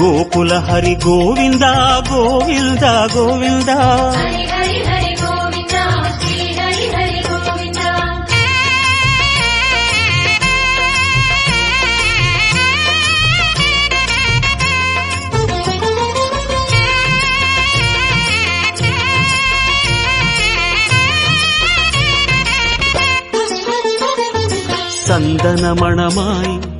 గోకుల హరి గోవింద గోవింద గోవింద సందన సందనమణమాయి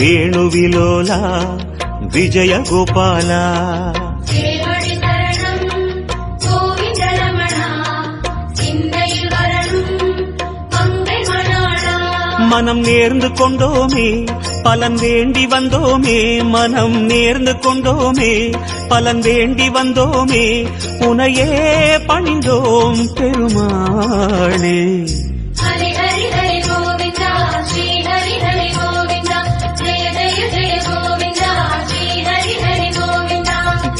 వేణువిలోలా విజయ గోపాల மனம் நேர்ந்து கொண்டோமே பலன் வேண்டி வந்தோமே மனம் நேர்ந்து கொண்டோமே பலன் வேண்டி வந்தோமே உனையே பணிந்தோம் பெருமாளே.